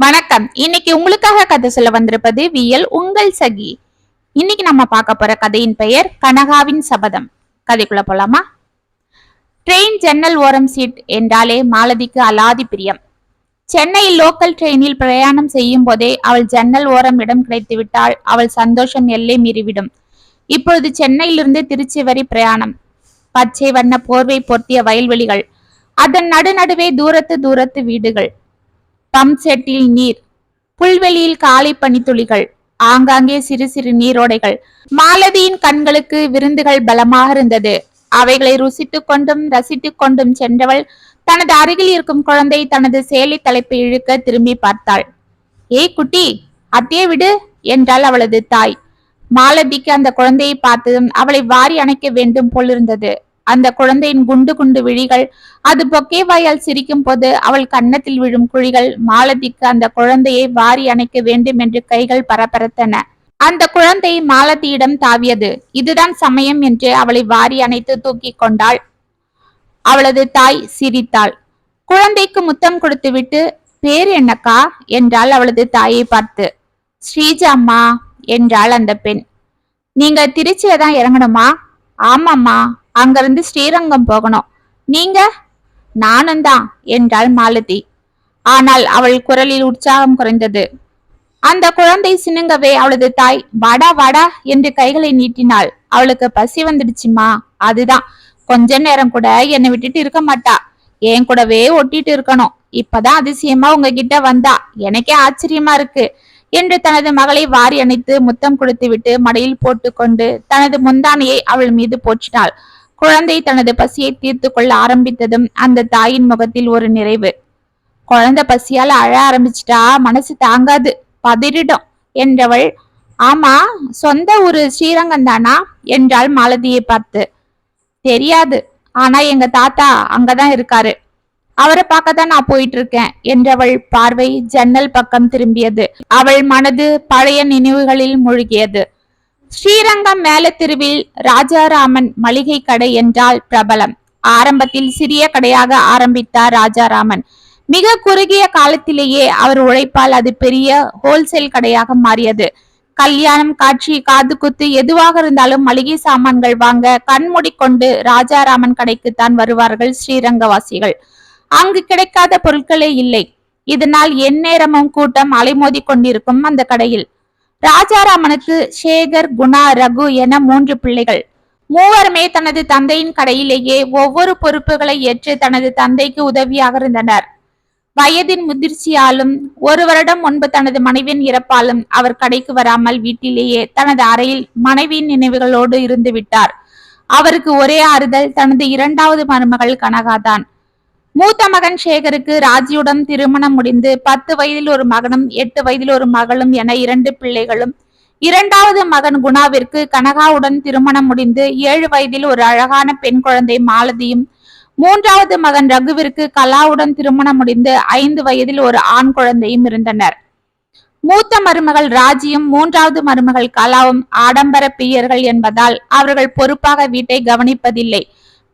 வணக்கம். இன்னைக்கு உங்களுக்காக கதை சொல்ல வந்திருப்பது வியல் உங்கள் சகி. இன்னைக்கு நம்ம பார்க்க போற கதையின் பெயர் கனகாவின் சபதம். கதைக்குள்ள போலாமா? ட்ரெயின் ஜன்னல் ஓரம் சீட் என்றாலே மாலதிக்கு அலாதி பிரியம். சென்னையில் லோக்கல் ட்ரெயினில் பிரயாணம் செய்யும் போதே அவள் ஜன்னல் ஓரம் இடம் கிடைத்து விட்டால் அவள் சந்தோஷம் எல்லை மீறிவிடும். இப்பொழுது சென்னையிலிருந்து திருச்சி வரை பிரயாணம். பச்சை வண்ண போர்வை பொருத்திய வயல்வெளிகள். அதன் நடுநடுவே தூரத்து தூரத்து வீடுகள். பம்ப் செட்டில் நீர். புல்வெளியில் காலை பனித்துளிகள் ஆங்காங்கே சிறு சிறு நீரோடைகள். மாலதியின் கண்களுக்கு விருந்துகள் பலமாக இருந்தது. அவைகளை ருசித்துக் கொண்டும் ரசித்துக் கொண்டும் சென்றவள் தனது அருகில் இருக்கும் குழந்தை தனது சேலை தலைப்பை இழுக்க திரும்பி பார்த்தாள். ஏய் குட்டி அத்தையே விடு என்றாள் அவளது தாய். மாலதிக்கு அந்த குழந்தையை பார்த்ததும் அவளை வாரி அணைக்க வேண்டும் போலிருந்தது. அந்த குழந்தையின் குண்டு குண்டு விழிகள் அது பொக்கே வாயால் சிரிக்கும் போது அவள் கன்னத்தில் விழும் குழிகள் மாலதிக்கு அந்த குழந்தையை வாரி அணைக்க வேண்டும் என்று கைகள் பரபரத்தன. அந்த குழந்தை மாலதியிடம் தாவியது இதுதான் சமயம் என்று அவளை வாரி அணைத்து தூக்கி கொண்டாள். அவளது தாய் சிரித்தாள். குழந்தைக்கு முத்தம் கொடுத்துவிட்டு பேர் என்னக்கா? என்றாள் அவளது தாயை பார்த்து. ஸ்ரீஜா அம்மா என்றாள் அந்த பெண். நீங்க திருச்சியில தான் இறங்கணுமா? ஆமாம்மா. அங்கிருந்து ஸ்ரீரங்கம் போகணும். நீங்க? நானும் தான் என்றாள் மாலதி. ஆனால் அவள் குரலில் உற்சாகம் குறைந்தது. அந்த குழந்தை சினுங்கவே அவளது தாய் வாடா வாடா என்று கைகளை நீட்டினாள். அவளுக்கு பசி வந்துடுச்சுமா? அதுதான். கொஞ்ச நேரம் கூட என்னை விட்டுட்டு இருக்க மாட்டா. என் கூடவே ஒட்டிட்டு இருக்கணும். இப்பதான் அதிசயமா உங்ககிட்ட வந்தா. எனக்கே ஆச்சரியமா இருக்கு என்று தனது மகளை வாரி அணைத்து முத்தம் கொடுத்து விட்டு மடையில் போட்டுக்கொண்டு தனது முந்தானையை அவள் மீது போற்றினாள். குழந்தை தனது பசியை தீர்த்து கொள்ள ஆரம்பித்ததும் அந்த தாயின் முகத்தில் ஒரு நிறைவு. குழந்தை பசியால அழ ஆரம்பிச்சிட்டா மனசு தாங்காது பதறிடும் என்றவள் ஆமா சொந்த ஊரு ஸ்ரீரங்கம் தானா என்றாள் மாலதியை பார்த்து. தெரியாது. ஆனா எங்க தாத்தா அங்கதான் இருக்காரு. அவரை பார்க்க தான் நான் போயிட்டு இருக்கேன் என்றவள் பார்வை ஜன்னல் பக்கம் திரும்பியது. அவள் மனது பழைய நினைவுகளில் மூழ்கியது. ஸ்ரீரங்கம் மேலத்திருவில் ராஜாராமன் மளிகை கடை என்றால் பிரபலம். ஆரம்பத்தில் சிறிய கடையாக ஆரம்பித்தார் ராஜாராமன். மிக குறுகிய காலத்திலேயே அவர் உழைப்பால் அது பெரிய ஹோல்சேல் கடையாக மாறியது. கல்யாணம் காட்சி காது குத்து எதுவாக இருந்தாலும் மளிகை சாமான்கள் வாங்க கண்மூடிக்கொண்டு ராஜாராமன் கடைக்குத்தான் வருவார்கள் ஸ்ரீரங்கவாசிகள். அங்கு கிடைக்காத பொருட்களே இல்லை. இதனால் எந்நேரமும் கூட்டம் அலைமோதி கொண்டிருக்கும் அந்த கடையில். ராஜாராமனுக்கு சேகர் குணா ரகு என மூன்று பிள்ளைகள். மூவருமே தனது தந்தையின் கடையிலேயே ஒவ்வொரு பொறுப்புகளை ஏற்று தனது தந்தைக்கு உதவியாக இருந்தனர். வயதின் முதிர்ச்சியாலும் ஒரு வருடம் முன்பு தனது மனைவியின் இறப்பாலும் அவர் கடைக்கு வராமல் வீட்டிலேயே தனது அறையில் மனைவியின் நினைவுகளோடு இருந்து விட்டார். அவருக்கு ஒரே ஆறுதல் தனது இரண்டாவது மருமகள் கனகாதான். மூத்த மகன் சேகருக்கு ராஜியுடன் திருமணம் முடிந்து பத்து வயதில் ஒரு மகனும் எட்டு வயதில் ஒரு மகளும் என இரண்டு பிள்ளைகளும். இரண்டாவது மகன் குணாவிற்கு கனகாவுடன் திருமணம் முடிந்து ஏழு வயதில் ஒரு அழகான பெண் குழந்தை மாலதியும் மூன்றாவது மகன் ரகுவிற்கு கலாவுடன் திருமணம் முடிந்து ஐந்து வயதில் ஒரு ஆண் குழந்தையும் இருந்தனர். மூத்த மருமகள் ராஜியும் மூன்றாவது மருமகள் கலாவும் ஆடம்பர பிரியர்கள் என்பதால் அவர்கள் பொறுப்பாக வீட்டை கவனிப்பதில்லை.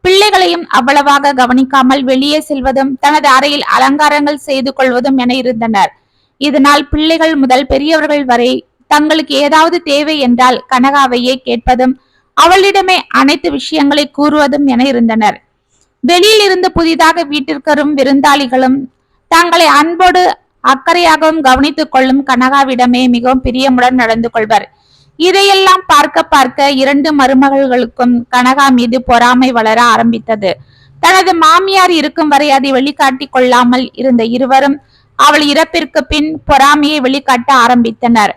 பிள்ளைகளையும் அவ்வளவாக கவனிக்காமல் வெளியே செல்வதும் தனது அறையில் அலங்காரங்கள் செய்து கொள்வதும் என இருந்தனர். இதனால் பிள்ளைகள் முதல் பெரியவர்கள் வரை தங்களுக்கு ஏதாவது தேவை என்றால் கனகாவையே கேட்பதும் அவளிடமே அனைத்து விஷயங்களை கூறுவதும் என இருந்தனர். வெளியில் இருந்து புதிதாக வீட்டிற்கு வரும் விருந்தாளிகளும் தங்களை அன்போடு அக்கறையாகவும் கவனித்துக் கொள்ளும் கனகாவிடமே மிகவும் பிரியமுடன் நடந்து கொள்வர். இதையெல்லாம் பார்க்க பார்க்க இரண்டு மருமகள்களுக்கும் கனகா மீது பொறாமை வளர ஆரம்பித்தது. தனது மாமியார் இருக்கும் வரை அதை வெளிக்காட்டி கொள்ளாமல் இருந்த இருவரும் அவள் இறப்பிற்கு பின் பொறாமையை வெளிக்காட்ட ஆரம்பித்தனர்.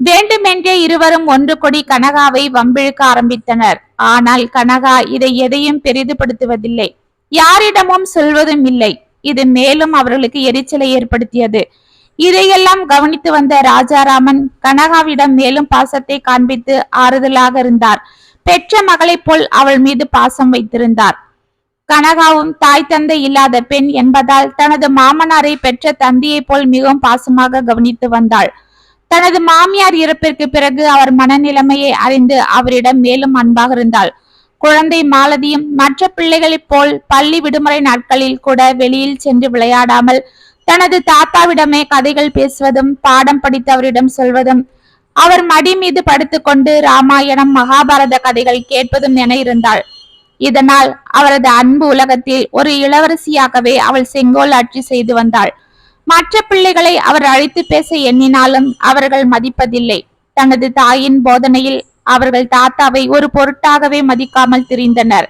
வேண்டுமென்றே இருவரும் ஒன்று கொடி கனகாவை வம்பிழுக்க ஆரம்பித்தனர். ஆனால் கனகா இதை எதையும் பெரிதுபடுத்துவதில்லை. யாரிடமும் சொல்வதும் இல்லை. இது மேலும் அவர்களுக்கு எரிச்சலை ஏற்படுத்தியது. இதையெல்லாம் கவனித்து வந்த ராஜாராமன் கனகாவிடம் மேலும் பாசத்தை காண்பித்து ஆறுதலாக இருந்தார். பெற்ற மகளைப் போல் அவள் மீது பாசம் வைத்திருந்தார். கனகாவும் தாய் தந்தை இல்லாத பெண் என்பதால் தனது மாமனாரை பெற்ற தந்தையை போல் மிகவும் பாசமாக கவனித்து வந்தாள். தனது மாமியார் இறப்பிற்கு பிறகு அவர் மனநிலைமையை அறிந்து அவரிடம் மேலும் அன்பாக இருந்தாள். குழந்தை மாலதியும் மற்ற பிள்ளைகளைப் போல் பள்ளி விடுமுறை நாட்களில் கூட வெளியில் சென்று விளையாடாமல் தனது தாத்தாவிடமே கதைகள் பேசுவதும் பாடம் படித்தவரிடம் சொல்வதும் அவர் மடி மீது படுத்துக்கொண்டு ராமாயணம் மகாபாரத கதைகள் கேட்பதும் என இருந்தாள். இதனால் அவரது அன்பு உலகத்தில் ஒரு இளவரசியாகவே அவள் செங்கோல் ஆட்சி செய்து வந்தாள். மற்ற பிள்ளைகளை அவர் அழைத்து பேச எண்ணினாலும் அவர்கள் மதிப்பதில்லை. தனது தாயின் போதனையில் அவர்கள் தாத்தாவை ஒரு பொருட்டாகவே மதிக்காமல் திரிந்தனர்.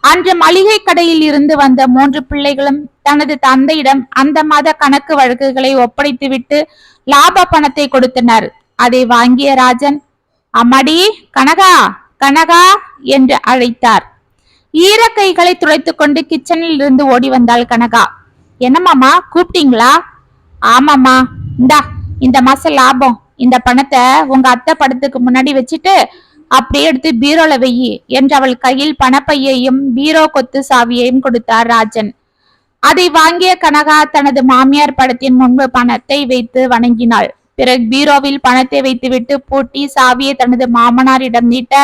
அன்று மளிகை கடையில் இருந்து வந்த மூன்று பிள்ளைகளும் தனது தந்தையிடம் அந்த மாத கணக்கு வழக்குகளை ஒப்படைத்துவிட்டு லாப பணத்தை கொடுத்தனர். அதை வாங்கிய ராஜன் அம்மாடி கனகா கனகா என்று அழைத்தார். ஈரக்கைகளை துளைத்துக் கொண்டு கிச்சனில் இருந்து ஓடி வந்தாள் கனகா. என்னமாமா கூப்பிட்டீங்களா? ஆமாம்மா இந்தா இந்த மாசம் லாபம். இந்த பணத்தை உங்க அத்தை படத்துக்கு முன்னாடி வச்சுட்டு அப்படியே எடுத்து பீரோல வெயி என்று அவள் கையில் பணப்பையையும் பீரோ கொத்து சாவியையும் கொடுத்தார் ராஜன். அதை வாங்கிய கனகா தனது மாமியார் படத்தின் முன்பு பணத்தை வைத்து வணங்கினாள். பிறகு பீரோவில் பணத்தை வைத்துவிட்டு பூட்டி சாவியை தனது மாமனாரிடம் நீட்ட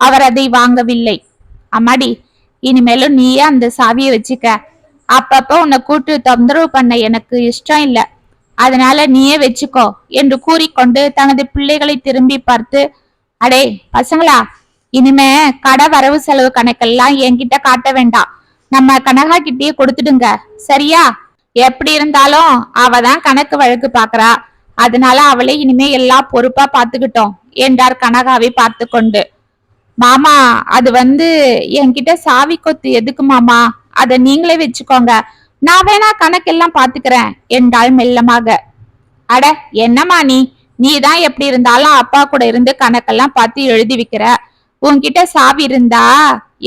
அவர் அதை வாங்கவில்லை. அம்மாடி இனிமேலும் நீயே அந்த சாவியை வச்சுக்க. அப்பப்ப உன்னை கூட்டு தொந்தரவு பண்ண எனக்கு இஷ்டம் இல்ல. அதனால நீயே வச்சுக்கோ என்று கூறிக்கொண்டு தனது பிள்ளைகளை திரும்பி பார்த்து அடே பசங்களா இனிமே கடை வரவு செலவு கணக்கெல்லாம் என்கிட்ட காட்ட வேண்டாம். நம்ம கனகா கிட்டயே கொடுத்துடுங்க. சரியா? எப்படி இருந்தாலும் அவ தான் கணக்கு வழக்கு பாக்குறா அதனால அவளே இனிமே எல்லாம் பொறுப்பா பாத்துக்கிட்டோம் என்றார் கனகாவை பார்த்து கொண்டு. மாமா அது வந்து என்கிட்ட சாவி கொத்து எதுக்கு மாமா? அத நீங்களே வச்சுக்கோங்க. நான் வேணா கணக்கெல்லாம் பாத்துக்கிறேன் என்றாள் மெல்லமாக. அட என்னம்மா நீ? நீ தான் எப்படி இருந்தாலும் அப்பா கூட இருந்து கணக்கெல்லாம் பார்த்து எழுதி வைக்கிற. உன்கிட்ட சாவி இருந்தா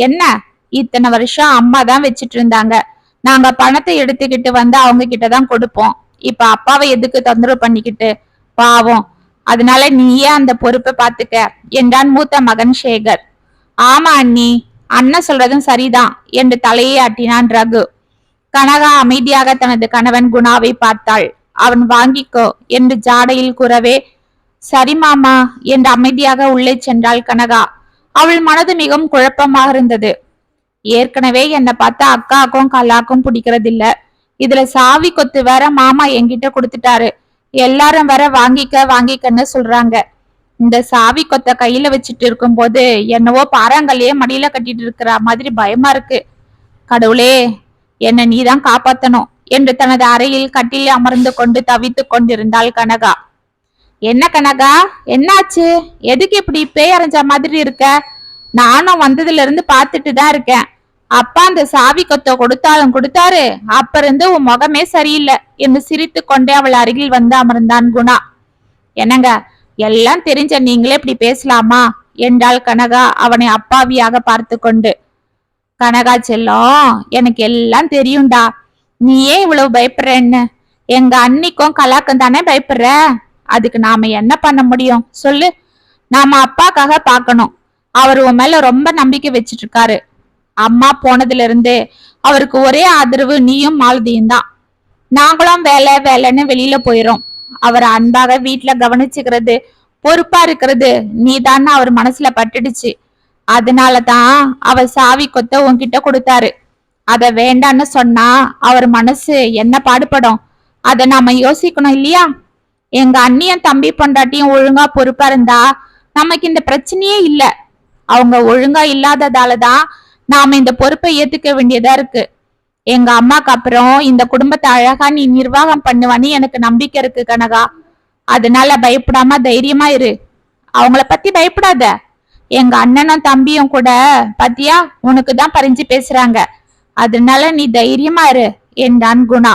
என்ன? இத்தனை வருஷம் அம்மா தான் வச்சிட்டு இருந்தாங்க. நாங்க பணத்தை எடுத்துக்கிட்டு வந்து அவங்க கிட்டதான் கொடுப்போம். இப்ப அப்பாவை எதுக்கு தொந்தரவு பண்ணிக்கிட்டு? பாவம். அதனால நீயே அந்த பொறுப்பை பாத்துக்க என்றான் மூத்த மகன் சேகர். ஆமா அண்ணி அண்ணன் சொல்றதும் சரிதான். என்று தலையை ஆட்டினான் ரகு. கனகா அமைதியாக தனது கணவன் குணாவை பார்த்தாள். அவன் வாங்கிக்கோ என்று ஜாடையில் கூறவே சரி மாமா என்று அமைதியாக உள்ளே சென்றாள் கனகா. அவள் மனது மிகவும் குழப்பமாக இருந்தது. ஏற்கனவே என்னை பார்த்தா அக்காக்கும் கல்லாக்கும் பிடிக்கிறதில்ல. இதுல சாவி கொத்து வேற மாமா என்கிட்ட கொடுத்துட்டாரு. எல்லாரும் வேற வாங்கிக்க வாங்கிக்கன்னு சொல்றாங்க. இந்த சாவி கொத்த கையில வச்சுட்டு இருக்கும் போது என்னவோ பாறாங்கல்லையே மடியில கட்டிட்டு இருக்கிற மாதிரி பயமா இருக்கு. கடவுளே என்னை நீதான் காப்பாத்தணும் என்று தனது அறையில் கட்டில் அமர்ந்து கொண்டு தவித்து கொண்டிருந்தாள் கனகா. என்ன கனகா என்னாச்சு? எதுக்கு இப்படி பேய் அரைஞ்ச மாதிரி இருக்க? நானும் வந்ததுல இருந்து பார்த்துட்டு தான் இருக்கேன். அப்பா அந்த சாவி கொத்த கொடுத்தாலும் கொடுத்தாரு. அப்ப இருந்து உன் முகமே சரியில்லை என்று சிரித்து கொண்டே அவள் அருகில் வந்து அமர்ந்தான் குணா. என்னங்க எல்லாம் தெரிஞ்ச நீங்களே இப்படி பேசலாமா? என்றாள் கனகா அவனை அப்பாவியாக பார்த்து கொண்டு. கனகா செல்லம் எனக்கு எல்லாம் தெரியும்டா. நீ ஏன் இவ்வளவு பயப்படுறேன்னு. எங்க அன்னிக்கும் கலாக்கும் தானே பயப்படுற? அதுக்கு நாம என்ன பண்ண முடியும்? சொல்லு. நாம அப்பாக்காக பார்க்கணும். அவர் உன் மேல ரொம்ப நம்பிக்கை வச்சிட்டு இருக்காரு. அம்மா போனதுல இருந்து அவருக்கு ஒரே ஆதரவு நீயும் மாலதியும் தான் நாங்களும் வேலை வேலைன்னு வெளியில போயிரும் அவர் அன்பாக வீட்டுல கவனிச்சுக்கிறது பொறுப்பா இருக்கிறது நீதான்னு அவர் மனசுல பட்டுடுச்சு. அதனாலதான் அவர் சாவி கொத்த உன்கிட்ட கொடுத்தாரு. அத வேண்டான்னு சொன்னா அவர் மனசு என்ன பாடுபடும்? அத நாம யோசிக்கணும் இல்லையா? எங்க அண்ணியும் தம்பி பொண்டாட்டியும் ஒழுங்கா பொறுப்பா இருந்தா நமக்கு இந்த பிரச்சனையே இல்ல. அவங்க ஒழுங்கா இல்லாததாலதான் நாம இந்த பொறுப்பை ஏத்துக்க வேண்டியதா இருக்கு. எங்க அம்மாக்கு அப்புறம் இந்த குடும்பத்தை அழகா நீ நிர்வாகம் பண்ணுவான்னு எனக்கு நம்பிக்கை இருக்கு கனகா. அதனால பயப்படாம தைரியமா இரு. அவங்கள பத்தி பயப்படாத. எங்க அண்ணனும் தம்பியும் கூட பத்தியா? உனக்கு தான் பறிஞ்சு பேசுறாங்க. அதனால நீ தைரியமா இரு என்றான் குணா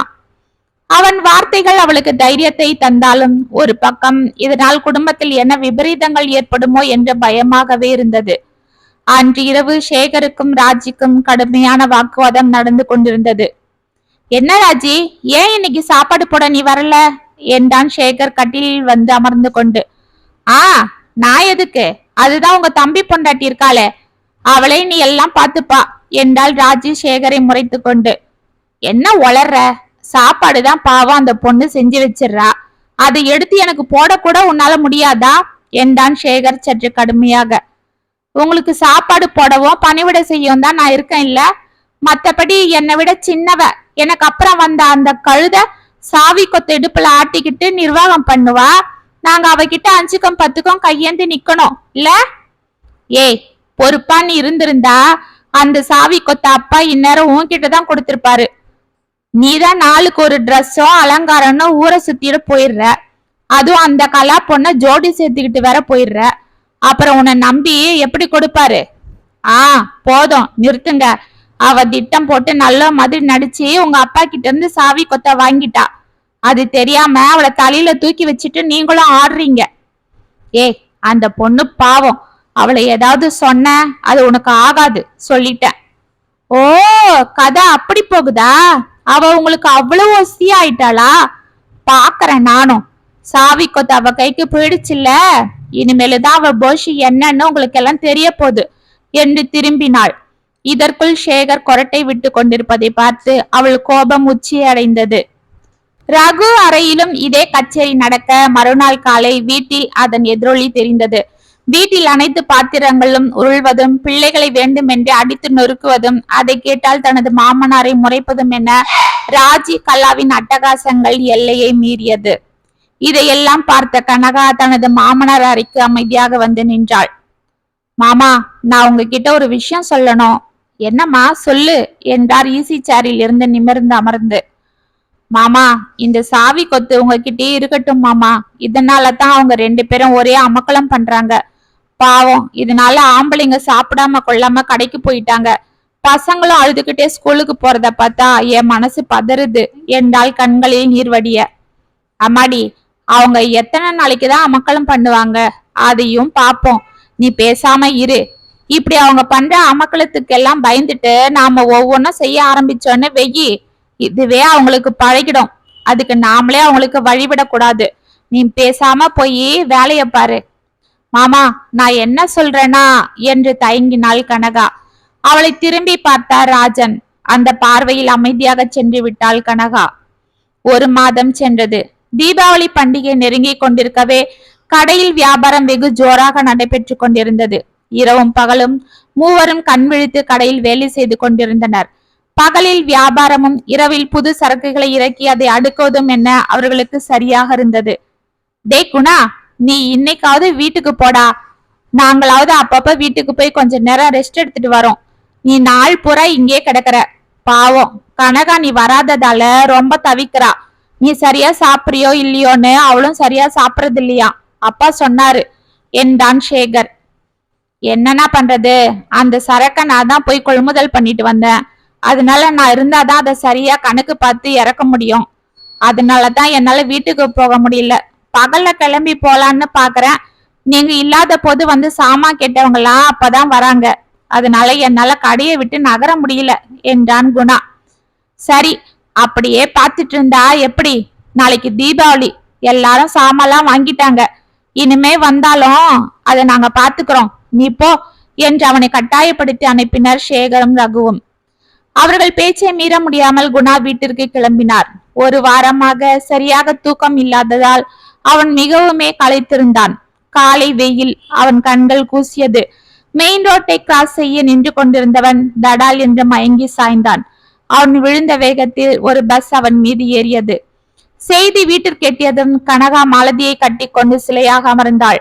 அவன் வார்த்தைகள் அவளுக்கு தைரியத்தை தந்தாலும் ஒரு பக்கம் இதனால் குடும்பத்தில் என்ன விபரீதங்கள் ஏற்படுமோ என்ற பயமாகவே இருந்தது. அன்று இரவு சேகருக்கும் ராஜிக்கும் கடுமையான வாக்குவாதம் நடந்து கொண்டிருந்தது. என்ன ராஜி ஏன் இன்னைக்கு சாப்பாடு போட நீ வரல? என்றான் சேகர் கட்டிலில் வந்து அமர்ந்து கொண்டு. ஆ நான் எதுக்கு? அதுதான் உங்க தம்பி பொண்டாட்டி இருக்காளே. அவளை நீ எல்லாம் பாத்துப்பா என்றால் ராஜி சேகரை முறைத்து கொண்டு. என்ன ஒளர்ற சாப்பாடு தான் பாவம் அந்த பொண்ணு செஞ்சு வச்சிடுறா. அதை எடுத்து எனக்கு போடக்கூட உன்னால முடியாதா? என்றான் சேகர் சற்று கடுமையாக. உங்களுக்கு சாப்பாடு போடவும் பணிவிட செய்யவும் தான் நான் இருக்கேன் இல்ல. மத்தபடி என்னை விட சின்னவ. எனக்கு அப்புறம் வந்த அந்த கழுத சாவி கொத்த இடுப்புல ஆட்டிக்கிட்டு நிர்வாகம் பண்ணுவா. நாங்க அவகிட்ட அஞ்சுக்கும் பத்துக்கும் கையேந்தி நிக்கணும். இல்ல? ஏய் பொறுப்பா நீ இருந்திருந்தா அந்த சாவி கொத்த அப்பா இந்நேரம் உன்கிட்ட தான் கொடுத்திருப்பாரு. நீதான் நாளுக்கு ஒரு ட்ரெஸ்ஸும் அலங்காரம்னு ஊரை சுத்திட்டு போயிடுற. அதுவும் அந்த கலா பொண்ண ஜோடி சேர்த்துக்கிட்டு வேற போயிடுற. அப்புறம் உன்னை நம்பி எப்படி கொடுப்பாரு? ஆ போதும் நிறுத்துங்க. அவ திட்டம் போட்டு நல்ல மாதிரி நடிச்சு உங்க அப்பா கிட்ட இருந்து சாவி கொத்த வாங்கிட்டா. அது தெரியாம அவளை தலையில தூக்கி வச்சுட்டு நீங்களும் ஆடுறீங்க. ஏய் அந்த பொண்ணு பாவம். அவளை ஏதாவது சொன்ன அது உனக்கு ஆகாது சொல்லிட்டேன். ஓ கதை அப்படி போகுதா? அவ உங்களுக்கு அவ்வளவு ஒசி ஆயிட்டாளா? பாக்குறேன் நானும். சாவி கொத்த அவ கைக்கு போயிடுச்சுல்ல? இனிமேலு தான் அவ போஷி என்னன்னு உங்களுக்கு எல்லாம் தெரிய போகுது என்று திரும்பினாள். இதற்குள் சேகர் கொரட்டை விட்டு கொண்டிருப்பதை பார்த்து அவள் கோபம் உச்சியடைந்தது ரகு அறையிலும் இதே கச்சேரி நடக்க மறுநாள் காலை வீட்டில் அதன் எதிரொலி தெரிந்தது. வீட்டில் அனைத்து பாத்திரங்களும் உருள்வதும் பிள்ளைகளை வேண்டுமென்றே அடித்து நொறுக்குவதும் அதை கேட்டால் தனது மாமனாரை முறைப்பதும் என ராஜி கல்லாவின் அட்டகாசங்கள் எல்லையை மீறியது. இதையெல்லாம் பார்த்த கனகா தனது மாமனார் அறைக்கு அமைதியாக வந்து நின்றாள். மாமா நான் உங்ககிட்ட ஒரு விஷயம் சொல்லணும். என்னம்மா? சொல்லு என்றார் ஈசி சேரில் இருந்து நிமிர்ந்து அமர்ந்து. மாமா இந்த சாவி கொத்து உங்ககிட்டயே இருக்கட்டும் மாமா. இதனால தான் அவங்க ரெண்டு பேரும் ஒரே அமக்கலம் பண்றாங்க. பாவம் இதனால ஆம்பளைங்க சாப்பிடாம கொள்ளாம கடைக்கு போயிட்டாங்க. பசங்களும் அழுதுகிட்டே ஸ்கூலுக்கு போறத பார்த்தா என் மனசு பதறுது என்றால் கண்களில் நீர் வடிய அம்மாடி அவங்க எத்தனை நாளைக்கு தான் அமக்கலம் பண்ணுவாங்க? அதையும் பார்ப்போம் நீ பேசாம இரு. இப்படி அவங்க பண்ற அமக்கலத்துக்கெல்லாம் பயந்துட்டு நாம ஒவ்வொன்றும் செய்ய ஆரம்பிச்சோன்னு வெயி. இதுவே அவங்களுக்கு பழகிடும். அதுக்கு நாமளே அவங்களுக்கு வழிவிடக்கூடாது. நீ பேசாம போய் வேலைய பாரு. மாமா நான் என்ன சொல்றேனா? என்று தயங்கினாள் கனகா. அவளை திரும்பி பார்த்தார் ராஜன். அந்த பார்வையில் அமைதியாக சென்று விட்டாள் கனகா. ஒரு மாதம் சென்றது. தீபாவளி பண்டிகை நெருங்கிக் கொண்டிருக்கவே கடையில் வியாபாரம் வெகு ஜோராக நடைபெற்றுக் கொண்டிருந்தது. இரவும் பகலும் மூவரும் கண் விழித்து கடையில் வேலை செய்து கொண்டிருந்தனர். பகலில் வியாபாரமும் இரவில் புது சரக்குகளை இறக்கி அதை அடுக்குவதும் என்ன அவர்களுக்கு சரியாக இருந்தது. டே குணா நீ இன்னைக்காவது வீட்டுக்கு போடா. நாங்களாவது அப்பப்ப வீட்டுக்கு போய் கொஞ்ச நேரம் ரெஸ்ட் எடுத்துட்டு வரோம். நீ நாள் பூரா இங்கே கிடக்குற. பாவம் கனகா நீ வராததால ரொம்ப தவிக்கிறா. நீ சரியா சாப்பிட்றியோ இல்லையோன்னு அவளும் சரியா சாப்பிட்றது இல்லையா அப்பா சொன்னாரு. என்றான் சேகர் என்னன்னா பண்றது? அந்த சரக்கை நான் தான் போய் கொள்முதல் பண்ணிட்டு வந்தேன். அதனால நான் இருந்தாதான் அதை சரியா கணக்கு பார்த்து இறக்க முடியும். அதனால தான் என்னால வீட்டுக்கு போக முடியல. பகல்ல கிளம்பி போலான்னு பாக்குறேன். நீங்க இல்லாத போது வந்து சாமான் கேட்டவங்களாம் அப்பதான் வராங்க. அதனால என்னால கடையை விட்டு நகர முடியல. என்றான் குணா. சரி அப்படியே பார்த்துட்டு இருந்தா எப்படி? நாளைக்கு தீபாவளி. எல்லாரும் சாமெல்லாம் வாங்கிட்டாங்க. இனிமே வந்தாலும் அதை நாங்க பாத்துக்கிறோம் நீ போ என்று அவனை கட்டாயப்படுத்தி அனுப்பினர் சேகரும் ரகுவும். அவர்கள் பேச்சை மீற முடியாமல் குணா வீட்டிற்கு கிளம்பினார். ஒரு வாரமாக சரியாக தூக்கம் இல்லாததால் அவன் மிகவுமே களைத்திருந்தான். காலை வெயில் அவன் கண்கள் கூசியது. மெயின் ரோட்டை கிராஸ் செய்ய நின்று கொண்டிருந்தவன் தடால் என்று மயங்கி சாய்ந்தான். அவன் விழுந்த வேகத்தில் ஒரு பஸ் அவன் மீது ஏறியது. செய்தி வீட்டிற்கு எட்டியதும் கனகா மாலதியை கட்டி கொண்டு சிலையாக அமர்ந்தாள்.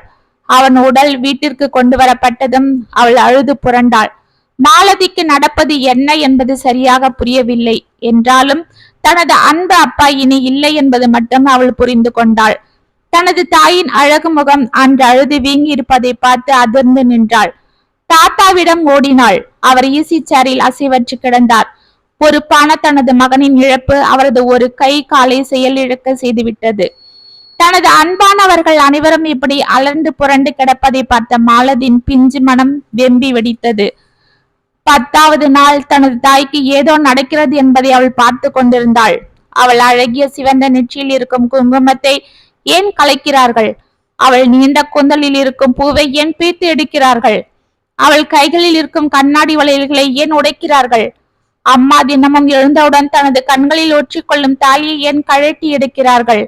அவன் உடல் வீட்டிற்கு கொண்டு வரப்பட்டதும் அவள் அழுது புரண்டாள். மாலதிக்கு நடப்பது என்ன என்பது சரியாக புரியவில்லை. என்றாலும் தனது அன்பு அப்பா இனி இல்லை என்பது மட்டும் அவள் புரிந்து கொண்டாள். தனது தாயின் அழகு முகம் அன்று அழுது வீங்கி இருப்பதை பார்த்து அதிர்ந்து நின்றாள். தாத்தாவிடம் ஓடினாள். அவர் ஈசி சேரில் அசைவற்று கிடந்தார். பொறுப்பான தனது மகனின் இழப்பு அவரது ஒரு கை காலை செயலிழக்க செய்துவிட்டது. தனது அன்பானவர்கள் அனைவரும் இப்படி அலர்ந்து புரண்டு கிடப்பதை பார்த்த மாலதின் பிஞ்சு மனம் வெம்பி வெடித்தது. பத்தாவது நாள் தனது தாய்க்கு ஏதோ நடக்கிறது என்பதை அவள் பார்த்து கொண்டிருந்தாள். அவள் அழகிய சிவந்த நெற்றியில் இருக்கும் குங்குமத்தை ஏன் கலைக்கிறார்கள்? அவள் நீண்ட கூந்தலில் இருக்கும் பூவை ஏன் பீத்து எடுக்கிறார்கள்? அவள் கைகளில் இருக்கும் கண்ணாடி வளையல்களை ஏன் உடைக்கிறார்கள்? அம்மா தினமும் எழுந்தவுடன் தனது கண்களில் ஒற்றிக்கொள்ளும் தாயை ஏன் கழட்டி எடுக்கிறார்கள்?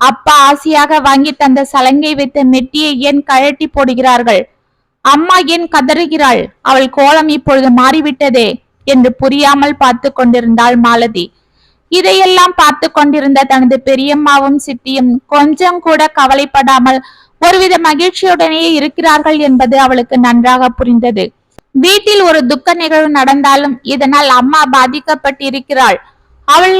அப்பா ஆசையாக வாங்கி தந்த சலங்கை வைத்த மெட்டியை ஏன் கழட்டி போடுகிறார்கள்? அம்மா ஏன் கதறுகிறாள்? அவள் கோலம் இப்பொழுது மாறிவிட்டதே என்று புரியாமல் பார்த்து கொண்டிருந்தாள் மாலதி. இதையெல்லாம் பார்த்து கொண்டிருந்த தனது பெரியம்மாவும் சித்தியும் கொஞ்சம் கூட கவலைப்படாமல் ஒருவித மகிழ்ச்சியுடனே இருக்கிறார்கள் என்பது அவளுக்கு நன்றாக புரிந்தது. வீட்டில் ஒரு துக்க நிகழ்வு நடந்தாலும் இதனால் அம்மா பாதிக்கப்பட்டிருக்கிறாள். அவள்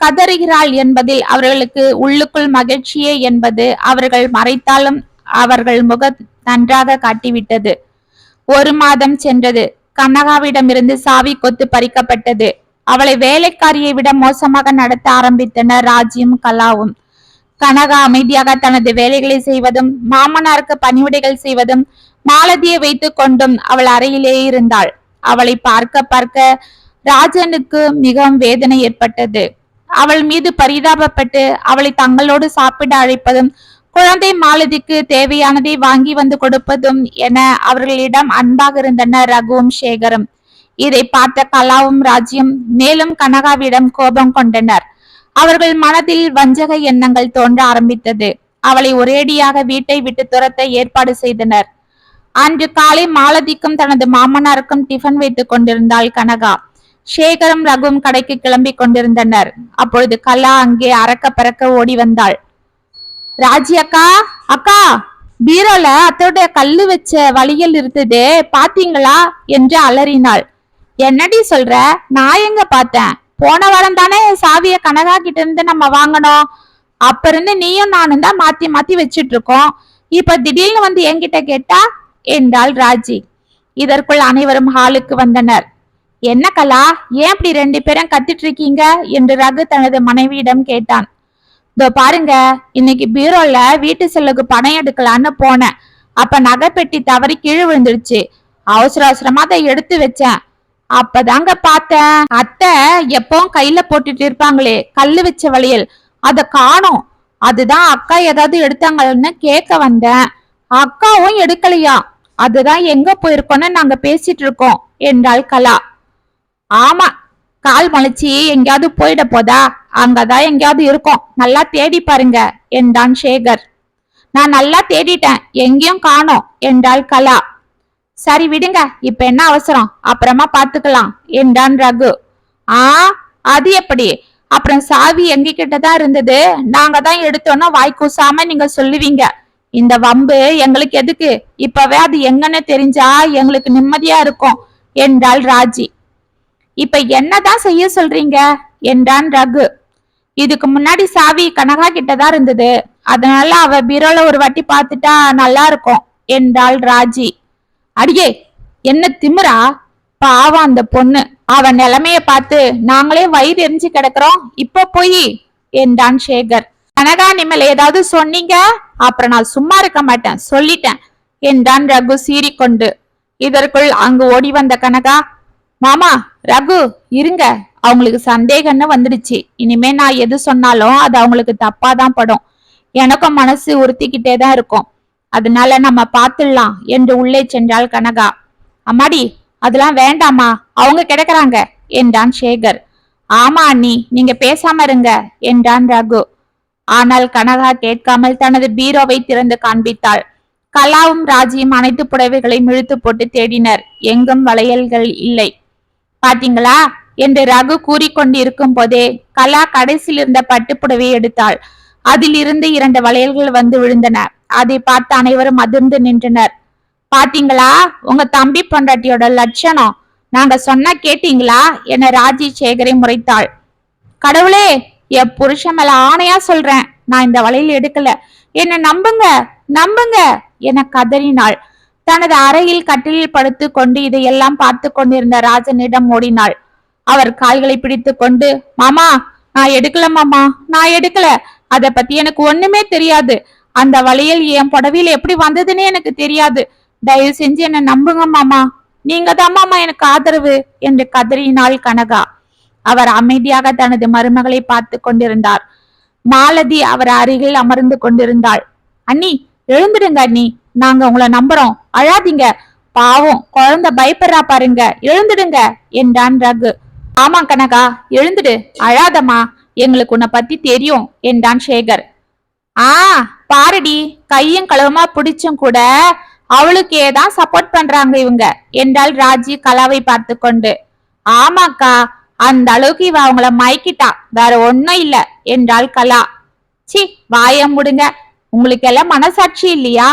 கதறுகிறாள் என்பதில் அவர்களுக்கு உள்ளுக்குள் மகிழ்ச்சியே என்பது அவர்கள் மறைத்தாலும் அவர்கள் முக நன்றாக காட்டிவிட்டது. ஒரு மாதம் சென்றது. கனகாவிடமிருந்து சாவி கொத்து பறிக்கப்பட்டது. அவளை வேலைக்காரியை விட மோசமாக நடத்த ஆரம்பித்தனர் ராஜியும் கலாவும். கனகா அமைதியாக தனது வேலைகளை செய்வதும் மாமனாருக்கு பணிவிடைகள் செய்வதும் மாலதியை வைத்துக் கொண்டும் அவள் அறையிலே இருந்தாள். அவளை பார்க்க பார்க்க ராஜனுக்கு மிகவும் வேதனை ஏற்பட்டது. அவள் மீது பரிதாபப்பட்டு அவளை தங்களோடு சாப்பிட அழைப்பதும் குழந்தை மாலதிக்கு தேவையானதை வாங்கி வந்து கொடுப்பதும் என அவர்களிடம் அன்பாக இருந்தனர் ரகுவும் சேகரும். இதை பார்த்த கலாவும் ராஜ்யம் மேலும் கனகாவிடம் கோபம் கொண்டனர். அவர்கள் மனதில் வஞ்சக எண்ணங்கள் தோன்ற ஆரம்பித்தது. அவளை ஒரேடியாக வீட்டை விட்டு துரத்த ஏற்பாடு செய்தனர். அன்று காலை மாலதிக்கும் தனது மாமனாருக்கும் டிஃபன் வைத்துக் கொண்டிருந்தாள் கனகா. சேகரும் ரகுவும் கடைக்கு கிளம்பி கொண்டிருந்தனர். அப்பொழுது கலா அங்கே அறக்க பறக்க ஓடி வந்தாள். ராஜி அக்கா அக்கா பீரோல அத்தோட கல்லு வச்ச வழியில் இருந்தது பாத்தீங்களா? என்று அலறினாள். என்னடி சொல்ற? நான் எங்க பார்த்தேன்? போன வாரம் தானே சாவிய கனகா கிட்ட இருந்து நம்ம வாங்கணும் அப்ப இருந்து நீயும் நானும் தான் மாத்தி மாத்தி வச்சிட்டு இருக்கோம் இப்ப திடீர்னு வந்து என்கிட்ட கேட்டா என்றாள் ராஜி. இதற்குள் அனைவரும் ஹாலுக்கு வந்தனர். என்ன கலா ஏன் இப்படி ரெண்டு பேரும் கத்திட்டு இருக்கீங்க என்று ரகு தனது மனைவியிடம் கேட்டான். இதோ பாருங்க இன்னைக்கு பீரோல வீட்டு செல்லுக்கு பணம் எடுக்கலான்னு போனேன். அப்ப நகைப்பெட்டி தவறி கீழே விழுந்துருச்சு அவசர அவசரமா அதை எடுத்து வச்சேன். அப்பதாங்க பார்த்தேன். அத்தை எப்பவும் கையில போட்டுட்டு இருப்பாங்களே கல்லு வச்ச வளையல். அத காணோம். அதுதான் அக்கா ஏதாவது எடுத்தாங்கன்னு கேட்க வந்தேன். அக்காவும் எடுக்கலையா? அதுதான் எங்க போயிருக்கோன்னு நாங்க பேசிட்டு இருக்கோம் என்றாள் கலா. ஆமா கால் மலைச்சி எங்கேயாவது போயிட போதா? அங்கதான் எங்கேயாவது இருக்கும். நல்லா தேடி பாருங்க என்றான் சேகர். நான் நல்லா தேடிட்டேன் எங்கேயும் காணோம் என்றாள் கலா. சரி விடுங்க. இப்ப என்ன அவசரம்? அப்புறமா பாத்துக்கலாம். என்றான் ரகு. ஆ அது எப்படி? அப்புறம் சாவி எங்ககிட்ட தான் இருந்தது? நாங்க தான் எடுத்தோம்னா வாய் நீங்க சொல்லுவீங்க. இந்த வம்பு எங்களுக்கு எதுக்கு? இப்பவே அது எங்கன்னு தெரிஞ்சா எங்களுக்கு நிம்மதியா இருக்கும் என்றாள் ராஜி. இப்ப என்னதான் செய்ய சொல்றீங்க? என்றான் ரகு. இதுக்கு முன்னாடி சாவி கனகா கிட்டதான் இருந்தது. அதனால அவ பீரோல ஒரு வாட்டி பார்த்துட்டா நல்லா இருக்கும் என்றாள் ராஜி. அடியே என்ன திமுறா பாவம் அந்த பொண்ணு. அவன் நிலைமைய பார்த்து நாங்களே வயிறு எரிஞ்சு கிடக்குறோம். இப்ப போய் என்றான் சேகர். கனகா நிமல் ஏதாவது சொன்னீங்க? அப்புறம் நான் சும்மா இருக்க மாட்டேன். சொல்லிட்டேன் என்றான் ரகு சீறிக்கொண்டு. இதற்குள் அங்கு ஓடி வந்த கனகா மாமா ரகு இருங்க. அவங்களுக்கு சந்தேகம்னு வந்துடுச்சு. இனிமே நான் எது சொன்னாலும் அது அவங்களுக்கு தப்பா தான் படும். எனக்கும் மனசு உறுத்திக்கிட்டே தான் இருக்கும். அதனால நம்ம பாத்துடலாம் என்று உள்ளே சென்றாள் கனகா. அம்மாடி அதெல்லாம் வேண்டாமா அவங்க கிடக்குறாங்க என்றான் சேகர். ஆமா அண்ணி நீங்க பேசாம இருங்க என்றான் ரகு. ஆனால் கனகா கேட்காமல் தனது பீரோவை திறந்து காண்பித்தாள். கலாவும் ராஜியும் அனைத்து புடவைகளையும் இழுத்து போட்டு தேடினர். எங்கும் வளையல்கள் இல்லை. பாத்தீங்களா? என்று ரகு கூறிக்கொண்டிருக்கும் போதே கலா கடைசியில் இருந்த பட்டுப்புடவையை எடுத்தாள். அதில் இருந்து இரண்டு வளையல்கள் வந்து விழுந்தன. அதை பார்த்து அனைவரும் அதிர்ந்து நின்றனர். பாத்தீங்களா? உங்க தம்பி பொண்டாட்டியோட லட்சணம். நாங்க சொன்னா கேட்டீங்களா? என ராஜி சேகரை முறைத்தாள். கடவுளே என் புருஷன் மேல ஆணையா சொல்றேன். நான் இந்த வலையில் எடுக்கல. என்ன நம்புங்க நம்புங்க என கதறினாள். தனது அறையில் கட்டிலில் படுத்து கொண்டு இதையெல்லாம் பார்த்து கொண்டிருந்த ராஜனிடம் ஓடினாள். அவர் கால்களை பிடித்து கொண்டு மாமா நான் எடுக்கல மாமா. நான் எடுக்கல. அத பத்தி எனக்கு ஒண்ணுமே தெரியாது. அந்த வளையல் என் புடவையில எப்படி வந்ததுன்னே எனக்கு தெரியாது. தயவு செஞ்சு என்ன நம்புங்க மாமா. நீங்க தான் மாமா எனக்கு ஆதரவு என்று கதறினாள் கனகா. அவர் அமைதியாக தனது மருமகளை பார்த்து கொண்டிருந்தார். மாலதி அவர் அருகில் அமர்ந்து கொண்டிருந்தாள். அண்ணி எழுந்துடுங்க அண்ணி. நாங்க உங்களை நம்புறோம். அழாதீங்க. பாவம் குழந்தை பயப்படுறா பாருங்க. எழுந்துடுங்க என்றான் ரகு. ஆமா கனகா. எழுந்துடு. அழாதம்மா. எங்களுக்கு உன்னை பத்தி தெரியும் என்றான் சேகர் ஆ பாருடி கையும் களவுமா பிடிச்சும் கூட அவளுக்கே தான் சப்போர்ட் பண்றாங்க இவங்க. என்றாள் ராஜி கலாவை பார்த்து கொண்டு. ஆமாக்கா அந்த அளவுக்கு இவ அவங்கள மயக்கிட்டா. வேற ஒண்ணும் இல்ல என்றாள் கலா. சி வாய முடுங்க. உங்களுக்கு எல்லாம் மனசாட்சி இல்லையா?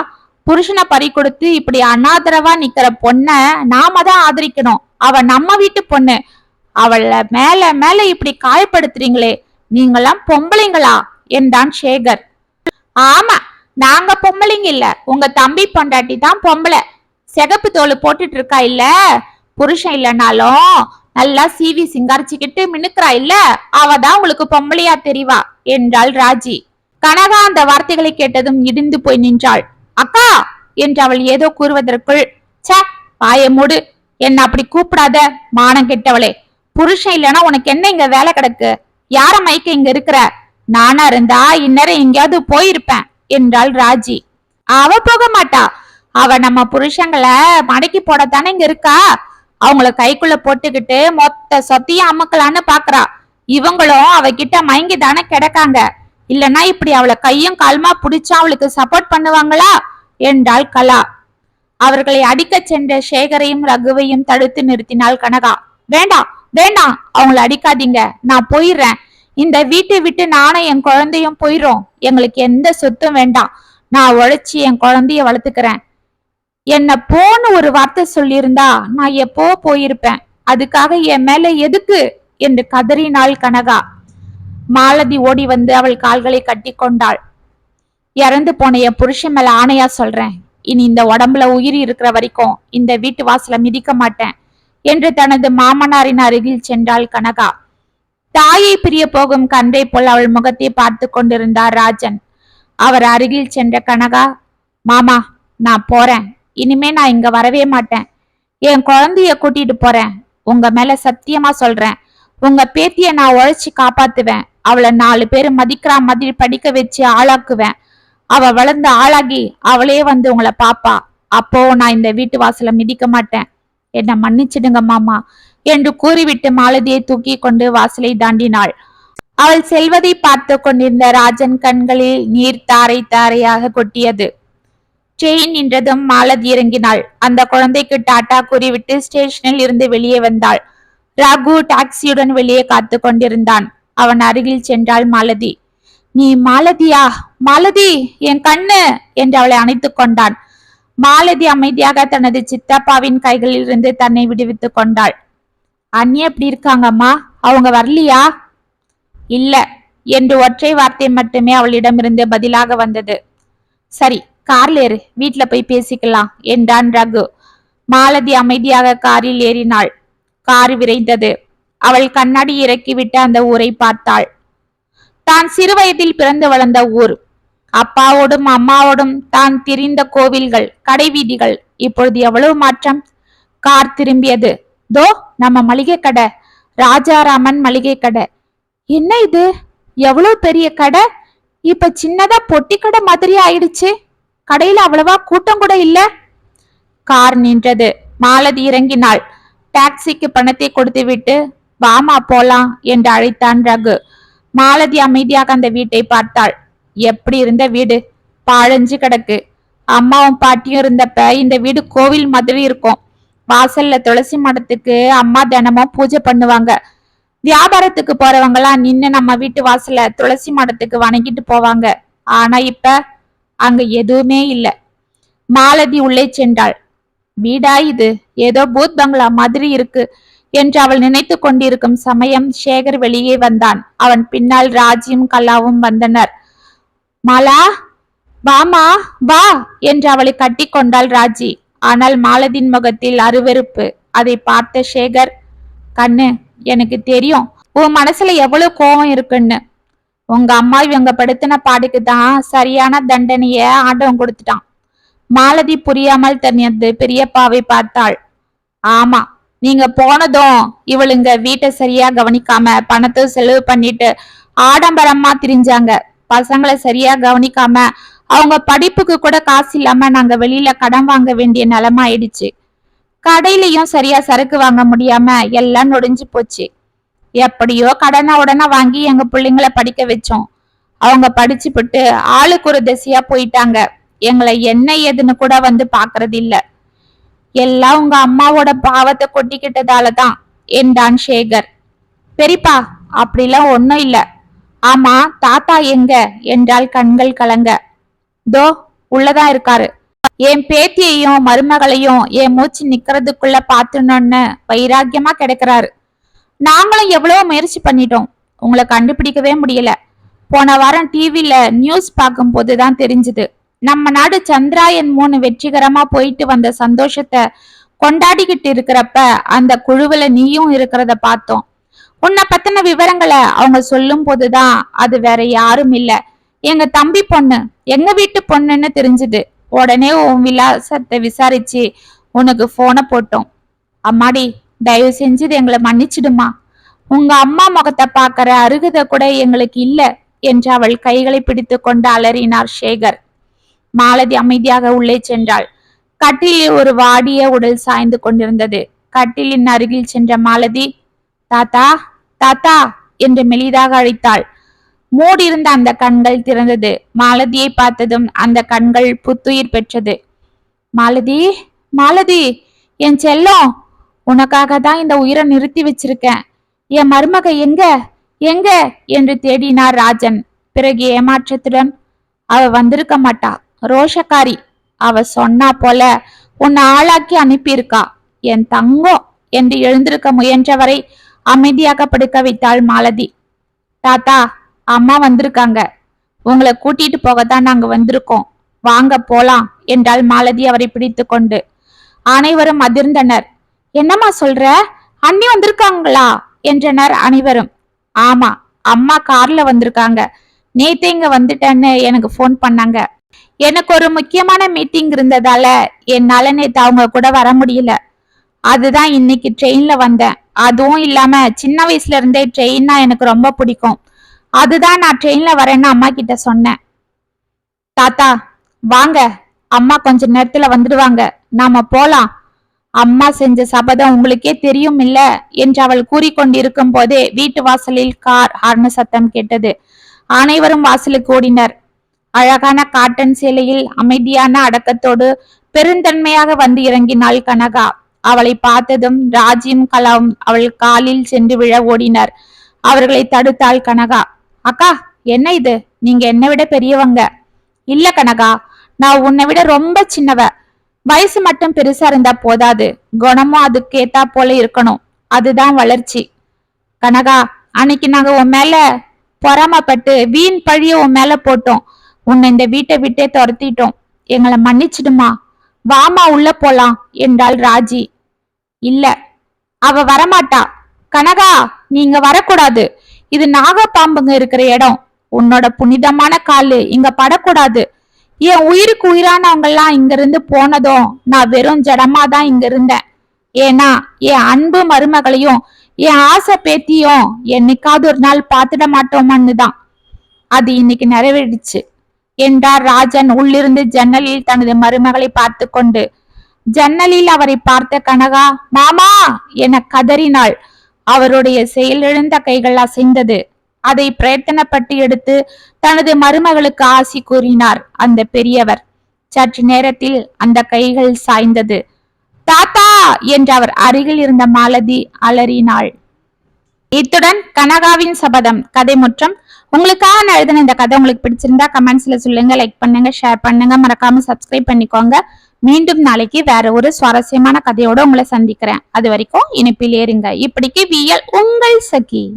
புருஷனை பறி கொடுத்து இப்படி அனாதரவா நிக்கிற பொண்ண நாம தான் ஆதரிக்கணும். அவ நம்ம வீட்டு பொண்ணு. அவளை மேல மேல இப்படி காயப்படுத்துறீங்களே. நீங்களாம் பொம்பளைங்களா? என்றான் சேகர். ஆமா நாங்க பொம்பளைங்க இல்ல. உங்க தம்பி பொண்டாட்டி தான் பொம்பளை. சிகப்பு தோல் போட்டுட்டு இருக்கா இல்ல? புருஷன் இல்லைனாலும் நல்லா சீவி சிங்காரிச்சுக்கிட்டு மினுக்கிறா இல்ல? அவ தான் உங்களுக்கு பொம்பளையா தெரிவா என்றாள் ராஜி. கனகா அந்த வார்த்தைகளை கேட்டதும் இடிந்து போய் நின்றாள். அக்கா என்று அவள் ஏதோ கூறுவதற்குள் ச்சே பாய மூடு. என்ன அப்படி கூப்பிடாத? மானம் கெட்டவளே. புருஷன் இல்லைன்னா உனக்கு என்ன இங்க வேலை கிடக்கு? யார மைக்க இங்க இருக்கிற? நானா இருந்தா இந்நேரம் எங்கேயாவது போயிருப்பேன் என்றாள் ராஜி. அவ போக மாட்டா. அவ நம்ம புருஷங்களை மடக்கி போடத்தானே இங்க இருக்கா? அவங்கள கைக்குள்ள போட்டுக்கிட்டு மொத்த சொத்தையும் அமுக்கலான்னு பாக்குறா. இவங்களும் அவகிட்ட மயங்கி தானே கிடக்காங்க. இல்லனா இப்படி அவளை கையும் கால்மா பிடிச்சா அவளுக்கு சப்போர்ட் பண்ணுவாங்களா? என்றாள் கலா. அவர்களை அடிக்கச் சென்ற சேகரையும் ரகுவையும் தடுத்து நிறுத்தினாள் கனகா. வேண்டாம் வேண்டாம் அவங்கள அடிக்காதீங்க. நான் போயிடுறேன் இந்த வீட்டை விட்டு நானும் என் குழந்தையும் போயிடும் எங்களுக்கு எந்த சொத்தும் வேண்டாம். நான் உழைச்சி என் குழந்தைய வளர்த்துக்கிறேன். என்ன போன்னு ஒரு வார்த்தை சொல்லியிருந்தா நான் எப்போ போயிருப்பேன்? அதுக்காக என் மேல எதுக்கு? என்று கதறினாள் கனகா. மாலதி ஓடி வந்து அவள் கால்களை கட்டி கொண்டாள். இறந்து போன என் புருஷன் மேல ஆணையா சொல்றேன். இனி இந்த உடம்புல உயிர் இருக்கிற வரைக்கும் இந்த வீட்டு வாசல மிதிக்க மாட்டேன். என்று தனது மாமனாரின் அருகில் சென்றாள் கனகா. தாயை பிரிய போகும் கந்தை போல் அவள் முகத்தை பார்த்து கொண்டிருந்தார் ராஜன். அவர் அருகில் சென்ற கனகா மாமா நான் போறேன். இனிமே நான் இங்க வரவே மாட்டேன். என் குழந்தைய கூட்டிட்டு போறேன். உங்க மேல சத்தியமா சொல்றேன். உங்க பேத்திய நான் உழைச்சி காப்பாத்துவேன். அவளை நாலு பேர் மதிக்கிற மாதிரி படிக்க வச்சு ஆளாக்குவேன். அவ வளர்ந்து ஆளாகி அவளே வந்து உங்களை பாப்பா. அப்போ நான் இந்த வீட்டு வாசல மிதிக்க மாட்டேன். என்னை மன்னிச்சிடுங்க மாமா என்று கூறிவிட்டு மாலதியை தூக்கி கொண்டு வாசலை தாண்டினாள். அவள் செல்வதை பார்த்து கொண்டிருந்த ராஜன் கண்களில் நீர் தாரை தாரையாக கொட்டியது. ட்ரெயின் நின்றதும் மாலதி இறங்கினாள். அந்த குழந்தைக்கு டாட்டா கூறிவிட்டு ஸ்டேஷனில் இருந்து வெளியே வந்தாள். ராகு டாக்ஸியுடன் வெளியே காத்து கொண்டிருந்தான். அவன் அருகில் சென்றாள் மாலதி. நீ மாலதியா? மாலதி என் கண்ணு! என்று அவளை அணைத்துக் கொண்டான். மாலதி அமைதியாக தனது சித்தப்பாவின் கைகளில் இருந்து தன்னை விடுவித்துக் கொண்டாள். அண்ணி எப்படி இருக்காங்கம்மா? அவங்க வரலையா? இல்ல என்று ஒற்றை வார்த்தை மட்டுமே அவளிடமிருந்து பதிலாக வந்தது. சரி கார்ல ஏறு வீட்ல போய் பேசிக்கலாம் என்றான் ரகு. மாலதி அமைதியாக காரில் ஏறினாள். கார் விரைந்தது. அவள் கண்ணாடி இறக்கிவிட்டு அந்த ஊரை பார்த்தாள். தான் சிறுவயதில் பிறந்து வளர்ந்த ஊர். அப்பாவோடும் அம்மாவோடும் தான் திரிந்த கோவில்கள் கடைவீதிகள் இப்பொழுது எவ்வளவு மாற்றம்? கார் திரும்பியது. தோ நம்ம மளிகை கடை. ராஜாராமன் மளிகை கடை. என்ன இது? எவ்வளவு பெரிய கடை? இப்ப சின்னதா பொட்டி கடை மாதிரி ஆயிடுச்சு. கடையில அவ்வளவா கூட்டம் கூட இல்ல. கார் நின்றது. மாலதி இறங்கினாள். டாக்ஸிக்கு பணத்தை கொடுத்துவிட்டு வாமா போலாம் என்று அழைத்தான் ரகு. மாலதி அமைதியாக அந்த வீட்டை பார்த்தாள். எப்படி இருந்த வீடு? பாழஞ்சு கிடக்கு. அம்மாவும் பாட்டியும் இருந்தப்ப இந்த வீடு கோவில் மாதிரி இருக்கும். வாசல்ல துளசி மடத்துக்கு அம்மா தினமும் பூஜை பண்ணுவாங்க. வியாபாரத்துக்கு போறவங்கலாம் நின்னு நம்ம வீட்டு வாசல்ல துளசி மடத்துக்கு வணங்கிட்டு போவாங்க. ஆனா இப்ப அங்க எதுவுமே இல்ல. மாலதி உள்ளே சென்றாள். வீடா இது? ஏதோ பூத் பங்களா மாதிரி இருக்கு என்று அவள் நினைத்து கொண்டிருக்கும் சமயம் சேகர் வெளியே வந்தான். அவன் பின்னால் ராஜியும் கல்லாவும் வந்தனர். மாலா வாமா வா என்று அவளை கட்டிக்கொண்டாள் ராஜி. ஆனால் மாலதின் முகத்தில் அருவருப்பு அதை பார்த்த சேகர் கண்ணு எனக்கு தெரியும். உன் மனசுல எவ்வளவு கோபம் இருக்குன்னு. உங்க அம்மா இவங்க படுத்தின பாடுக்கு தான் சரியான தண்டனைய ஆண்டவன் கொடுத்துட்டான். மாலதி புரியாமல் தனியது பெரியப்பாவை பார்த்தாள். ஆமா நீங்க போனதும் இவளுங்க வீட்டை சரியா கவனிக்காம பணத்தை செலவு பண்ணிட்டு ஆடம்பரமா திரிஞ்சாங்க. பசங்களை சரியா கவனிக்காம அவங்க படிப்புக்கு கூட காசு இல்லாம நாங்க வெளியில கடன் வாங்க வேண்டிய நிலமா ஆயிடுச்சு. கடையிலயும் சரியா சரக்கு வாங்க முடியாம எல்லாம் நொடிஞ்சு போச்சு. எப்படியோ கடனை உடனே வாங்கி எங்க பிள்ளைங்களை படிக்க வச்சோம். அவங்க படிச்சு போட்டு ஆளுக்கு ஒரு திசையா போயிட்டாங்க. எங்களை என்ன ஏதுன்னு கூட வந்து பாக்குறது இல்ல எல்லாம் உங்க அம்மாவோட பாவத்தை கொட்டிக்கிட்டதால தான் என்றான் சேகர். பெரியப்பா அப்படிலாம் ஒன்றும் இல்லை. ஆமா தாத்தா எங்க? என்றால் கண்கள் கலங்க. தோ உள்ளதான் இருக்காரு. என் பேத்தியையும் மருமகளையும் என் மூச்சு நிக்கிறதுக்குள்ள பாத்துனோன்னு வைராக்கியமா கிடக்குறாரு. நாங்களும் எவ்வளவு முயற்சி பண்ணிட்டோம். உங்களை கண்டுபிடிக்கவே முடியல. போன வாரம் டிவில நியூஸ் பார்க்கும்போது தான் தெரிஞ்சுது. நம்ம நாடு சந்திராயன் மூணு வெற்றிகரமா போயிட்டு வந்த சந்தோஷத்தை கொண்டாடிக்கிட்டு இருக்கிறப்ப அந்த குழுவுல நீயும் இருக்கிறத பார்த்தோம். உன்னை பத்தின விவரங்களை அவங்க சொல்லும் போதுதான் அது வேற யாரும் இல்ல. எங்க தம்பி பொண்ணு எங்க வீட்டு பொண்ணுன்னு தெரிஞ்சுது. உடனே உன் விலாசத்தை விசாரிச்சு உனக்கு போனை போட்டோம். அம்மாடி தயவு செஞ்சு இது எங்களை மன்னிச்சிடுமா? உங்க அம்மா முகத்தை பாக்குற அருகதை கூட எங்களுக்கு இல்ல என்று அவள் கைகளை பிடித்து கொண்டு அலறினார் சேகர். மாலதி அமைதியாக உள்ளே சென்றாள். கட்டிலில் ஒரு வாடிய உடல் சாய்ந்து கொண்டிருந்தது. கட்டிலின் அருகில் சென்ற மாலதி தாத்தா தாத்தா என்று மெலிதாக அழைத்தாள். மூடியிருந்த அந்த கண்கள் திறந்தது. மாலதியை பார்த்ததும் அந்த கண்கள் புத்துயிர் பெற்றது. மாலதி மாலதி என் செல்லம் உனக்காக தான் இந்த உயிரை நிறுத்தி வச்சிருக்கேன். என் மருமக எங்க? எங்க? என்று தேடினார் ராஜன். பிறகு ஏமாற்றத்துடன் அவ வந்திருக்க மாட்டா. ரோஷக்காரி. அவ சொன்னா போல உன்னை ஆளாக்கி அனுப்பியிருக்கா. என் தங்கம் என்று எழுந்திருக்க முயன்றவரை அமைதியாக படுக்க வைத்தாள் மாலதி. தாத்தா அம்மா வந்திருக்காங்க. உங்களை கூட்டிட்டு போகத்தான் நாங்க வந்திருக்கோம். வாங்க போலாம் என்றாள் மாலதி அவரை பிடித்து கொண்டு அனைவரும் அதிர்ந்தனர். என்னம்மா சொல்ற? அண்ணி வந்திருக்காங்களா? என்றனர் அனைவரும். ஆமா அம்மா கார்ல வந்திருக்காங்க. நேத்தே இங்க வந்துட்டேன்னு எனக்கு ஃபோன் பண்ணாங்க. எனக்கு ஒரு முக்கியமான மீட்டிங் இருந்ததால என்னால நேத்து அவங்க கூட வர முடியல. அதுதான் இன்னைக்கு ட்ரெயின்ல வந்தேன். அதுவும் இல்லாம சின்ன வயசுல இருந்தே ட்ரெயின்னா எனக்கு ரொம்ப பிடிக்கும். அதுதான் நான் ட்ரெயின்ல வரேன்னு அம்மா கிட்ட சொன்னேன். தாத்தா வாங்க. அம்மா கொஞ்ச நேரத்துல வந்துடுவாங்க. நாம போலாம். அம்மா செஞ்ச சபதம் உங்களுக்கே தெரியும் இல்ல? என்று அவள் கூறிக்கொண்டிருக்கும் போதே வீட்டு வாசலில் கார் ஹார்ன சத்தம் கேட்டது. அனைவரும் வாசலுக்கு ஓடினர். அழகான காட்டன் சேலையில் அமைதியான அடக்கத்தோடு பெருந்தன்மையாக வந்து இறங்கினாள் கனகா. அவளை பார்த்ததும் ராஜியும் கலாவும் அவள் காலில் சென்று விழ ஓடினர். அவர்களை தடுத்தாள் கனகா. அக்கா என்ன இது? நீங்க என்னை விட பெரியவங்க. இல்ல கனகா நான் உன்னை விட ரொம்ப சின்னவ. வயசு மட்டும் பெருசா இருந்தா போதாது. குணமும் அதுக்கு ஏத்தா போல இருக்கணும். அதுதான் வளர்ச்சி. கனகா அன்னைக்கு நாங்க உன் மேல பொறாமப்பட்டு வீண் பழிய உன் மேல போட்டோம். உன்னை இந்த வீட்டை விட்டே துரத்திட்டோம். எங்களை மன்னிச்சிடுமா? வாமா உள்ள போலாம் என்றாள் ராஜி இல்ல. அவ வரமாட்டா. கனகா நீங்க வரக்கூடாது. இது நாகப்பாம்புங்க இருக்கிற இடம். உன்னோட புனிதமான காலு. இங்க படக்கூடாது. என் உயிருக்கு உயிரானவங்க எல்லாம் இங்க இருந்து போனதும் நான் வெறும் ஜடமா தான் இங்க இருந்தேன் ஏன்னா என் அன்பு மருமகளையும் என் ஆசை பேத்தியும் என்னைக்காவது ஒரு நாள் பார்த்துட மாட்டோமான்னு தான் அது இன்னைக்கு நிறைவேறிடுச்சு. என்றார் ராஜன். உள்ளிருந்து ஜன்னலில் தனது மருமகளை பார்த்து கொண்டு ஜன்னலில் அவரை பார்த்த கனகா மாமா! என கதறினாள். அவருடைய செயலிழந்த கைகள் அசைந்தது. அதை பிரயத்தனப்பட்டு எடுத்து தனது மருமகளுக்கு ஆசி கூறினார் அந்த பெரியவர். சற்று நேரத்தில் அந்த கைகள் சாய்ந்தது. தாத்தா! என்று அவர் அருகில் இருந்த மாலதி அலறினாள். இத்துடன் கனகாவின் சபதம் கதை முற்றம். உங்களுக்காக நான் எழுதின இந்த கதை உங்களுக்கு பிடிச்சிருந்தா கமெண்ட்ஸ்ல சொல்லுங்க லைக் பண்ணுங்க ஷேர் பண்ணுங்க. மறக்காம சப்ஸ்கிரைப் பண்ணிக்கோங்க. மீண்டும் நாளைக்கு வேற ஒரு சுவாரஸ்யமான கதையோட உங்களை சந்திக்கிறேன். அது வரைக்கும் இனிப்பில் ஏறுங்க. இப்படிக்கு வியல் உங்கள் சகி.